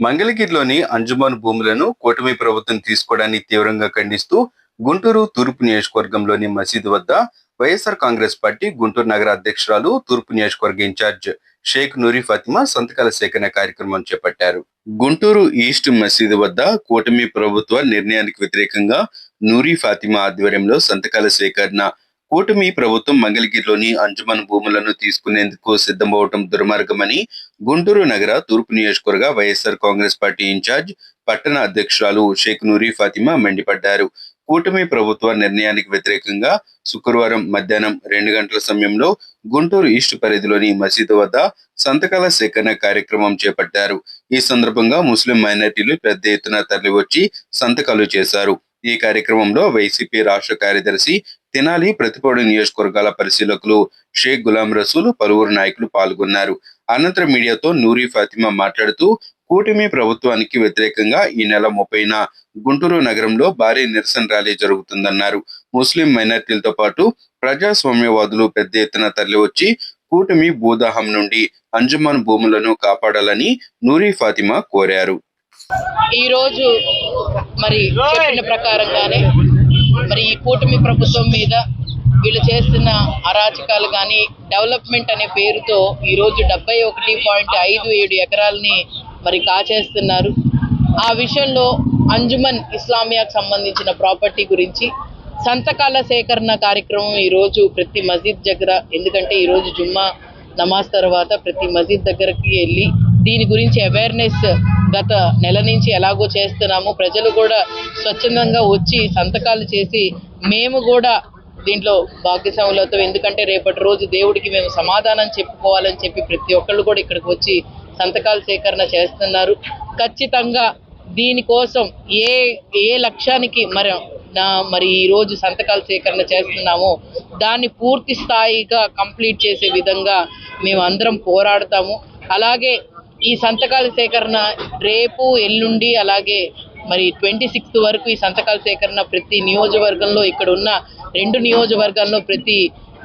మంగళగిరిలోని అంజుమాన్ భూములను కూటమి ప్రభుత్వం తీసుకోవడాన్ని తీవ్రంగా ఖండిస్తూ గుంటూరు తూర్పు నియోజకవర్గంలోని మసీదు వద్ద వైఎస్ఆర్ కాంగ్రెస్ పార్టీ గుంటూరు నగర అధ్యక్షురాలు తూర్పు నియోజకవర్గ ఇన్ఛార్జ్ షేక్ నూరి ఫాతిమా సంతకాల సేకరణ కార్యక్రమం చేపట్టారు. గుంటూరు ఈస్ట్ మసీదు వద్ద కూటమి ప్రభుత్వ నిర్ణయానికి వ్యతిరేకంగా నూరి ఫాతిమా ఆధ్వర్యంలో సంతకాల సేకరణ కూటమి ప్రభుత్వం మంగళగిరిలోని అంజుమన్ భూములను తీసుకునేందుకు సిద్ధమవటం దుర్మార్గమని గుంటూరు నగర తూర్పు నియోజకవర్గ వైఎస్ఆర్ కాంగ్రెస్ పార్టీ ఇన్ఛార్జ్ పట్టణ అధ్యక్షురాలు షేక్ నూరి ఫాతిమా మండిపడ్డారు. కూటమి ప్రభుత్వ నిర్ణయానికి వ్యతిరేకంగా శుక్రవారం మధ్యాహ్నం రెండు గంటల సమయంలో గుంటూరు ఈస్ట్ పరిధిలోని మసీదు వద్ద సంతకాల సేకరణ కార్యక్రమం చేపట్టారు. ఈ సందర్భంగా ముస్లిం మైనార్టీలు పెద్ద ఎత్తున తరలివచ్చి సంతకాలు చేశారు. ఈ కార్యక్రమంలో వైసీపీ రాష్ట్ర కార్యదర్శి తెనాలి ప్రతిపాడు నియోజకవర్గాల పరిశీలకులు షేక్ గులాం రసూల్ పలువురు నాయకులు పాల్గొన్నారు. అనంతరం మీడియాతో నూరి ఫాతిమా మాట్లాడుతూ కూటమి ప్రభుత్వానికి వ్యతిరేకంగా ఈ నెల ముప్పైన గుంటూరు నగరంలో భారీ నిరసన ర్యాలీ జరుగుతుందన్నారు. ముస్లిం మైనార్టీలతో పాటు ప్రజాస్వామ్యవాదులు పెద్ద ఎత్తున తరలివచ్చి కూటమి భూదాహం నుండి అంజమాన్ భూములను కాపాడాలని నూరి ఫాతిమా కోరారు. ఈ రోజు మరి చెప్పిన ప్రకారంగానే మరి ఈ కూటమి ప్రభుత్వం మీద వీళ్ళు చేస్తున్న అరాచకాలు కానీ డెవలప్మెంట్ అనే పేరుతో ఈ రోజు డెబ్బై ఒకటి పాయింట్ ఐదు ఏడు ఎకరాలని మరి కాచేస్తున్నారు. ఆ విషయంలో అంజుమన్ ఇస్లామియాకు సంబంధించిన ప్రాపర్టీ గురించి సంతకాల సేకరణ కార్యక్రమం ఈ రోజు ప్రతి మసీద్ దగ్గర ఎందుకంటే ఈ రోజు జుమ్మా నమాజ్ తర్వాత ప్రతి మసీద్ దగ్గరికి వెళ్ళి దీని గురించి అవేర్నెస్ గత నెల నుంచి ఎలాగో చేస్తున్నాము. ప్రజలు కూడా స్వచ్ఛందంగా వచ్చి సంతకాలు చేసి మేము కూడా దీంట్లో భాగ్యస్వాములతో ఎందుకంటే రేపటి రోజు దేవుడికి మేము సమాధానం చెప్పుకోవాలని చెప్పి ప్రతి ఒక్కళ్ళు కూడా ఇక్కడికి వచ్చి సంతకాల సేకరణ చేస్తున్నారు. ఖచ్చితంగా దీనికోసం ఏ ఏ లక్ష్యానికి మరి నా మరి ఈ రోజు సంతకాల సేకరణ చేస్తున్నామో దాన్ని పూర్తి స్థాయిగా కంప్లీట్ చేసే విధంగా మేము అందరం పోరాడతాము. అలాగే ఈ సంతకాల సేకరణ రేపు ఎల్లుండి అలాగే మరి ట్వంటీ సిక్స్త్ వరకు ఈ సంతకాల సేకరణ ప్రతి నియోజకవర్గంలో ఇక్కడ ఉన్న రెండు నియోజకవర్గాల్లో ప్రతి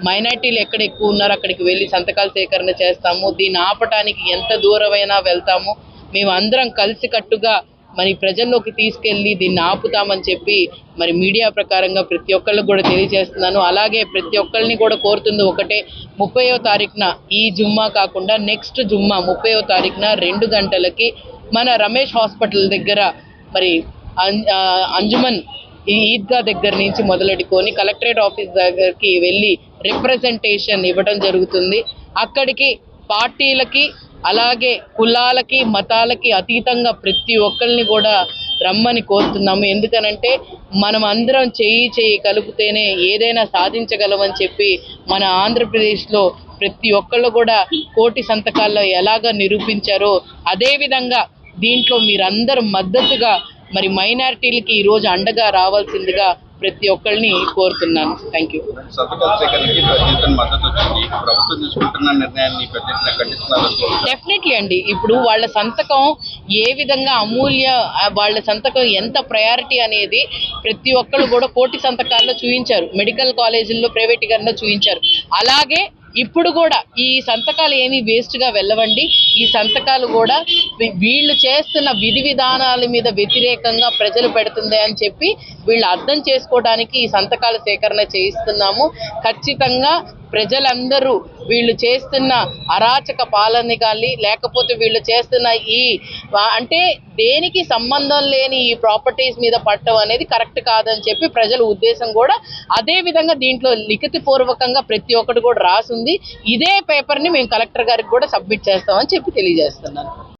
మైనార్టీలు ఎక్కడ ఎక్కువ ఉన్నారో అక్కడికి వెళ్ళి సంతకాల సేకరణ చేస్తాము. దీన్ని ఆపటానికి ఎంత దూరమైనా వెళ్తాము. మేము అందరం కలిసికట్టుగా మరి ప్రజల్లోకి తీసుకెళ్ళి దీన్ని ఆపుతామని చెప్పి మరి మీడియా ప్రకారంగా ప్రతి ఒక్కళ్ళకి కూడా తెలియజేస్తున్నాను. అలాగే ప్రతి ఒక్కరిని కూడా కోరుతుంది ఒకటే ముప్పయో తారీఖున ఈ జుమ్మా కాకుండా నెక్స్ట్ జుమ్మా ముప్పయో తారీఖున రెండు గంటలకి మన రమేష్ హాస్పిటల్ దగ్గర మరి అం- అంజుమన్ ఈ ఈద్గా దగ్గర నుంచి మొదలెట్టుకొని కలెక్టరేట్ ఆఫీస్ దగ్గరికి వెళ్ళి రిప్రజెంటేషన్ ఇవ్వడం జరుగుతుంది. అక్కడికి పార్టీలకి అలాగే కులాలకి మతాలకి అతీతంగా ప్రతి ఒక్కరిని కూడా రమ్మని కోరుతున్నాము. ఎందుకనంటే మనం అందరం చేయి చేయి కలిపితేనే ఏదైనా సాధించగలమని చెప్పి మన ఆంధ్రప్రదేశ్లో ప్రతి ఒక్కళ్ళు కూడా కోటి సంతకాల్లో ఎలాగ నిరూపించారో అదేవిధంగా దీంట్లో మీరందరూ మద్దతుగా మరి మైనారిటీలకి ఈరోజు అండగా రావాల్సిందిగా ప్రతి ఒక్కరిని కోరుతున్నాను. థ్యాంక్ యూ డెఫినెట్లీ అండి. ఇప్పుడు వాళ్ళ సంతకం ఏ విధంగా అమూల్య వాళ్ళ సంతకం ఎంత ప్రయారిటీ అనేది ప్రతి ఒక్కరు కూడా కోటి సంతకాల్లో చూపించారు మెడికల్ కాలేజీల్లో ప్రైవేటీకరణలో చూపించారు అలాగే ఇప్పుడు కూడా ఈ సంతకాలు ఏమీ వేస్ట్గా వెళ్ళవండి. ఈ సంతకాలు కూడా వీళ్ళు చేస్తున్న విధి విధానాల మీద వ్యతిరేకంగా ప్రజలు పెడుతుంది అని చెప్పి వీళ్ళు అర్థం చేసుకోవడానికి ఈ సంతకాల సేకరణ చేయిస్తున్నాము. ఖచ్చితంగా ప్రజలందరూ వీళ్ళు చేస్తున్న అరాచక పాలన కానీ లేకపోతే వీళ్ళు చేస్తున్న ఈ అంటే దేనికి సంబంధం లేని ఈ ప్రాపర్టీస్ మీద పట్టడం అనేది కరెక్ట్ కాదని చెప్పి ప్రజల ఉద్దేశం కూడా అదే విధంగా దీంట్లో లిఖిత పూర్వకంగా ప్రతి ఒక్కటి కూడా రాసింది. ఇదే పేపర్ని మేము కలెక్టర్ గారికి కూడా సబ్మిట్ చేస్తామని చెప్పి తెలియజేస్తున్నాను.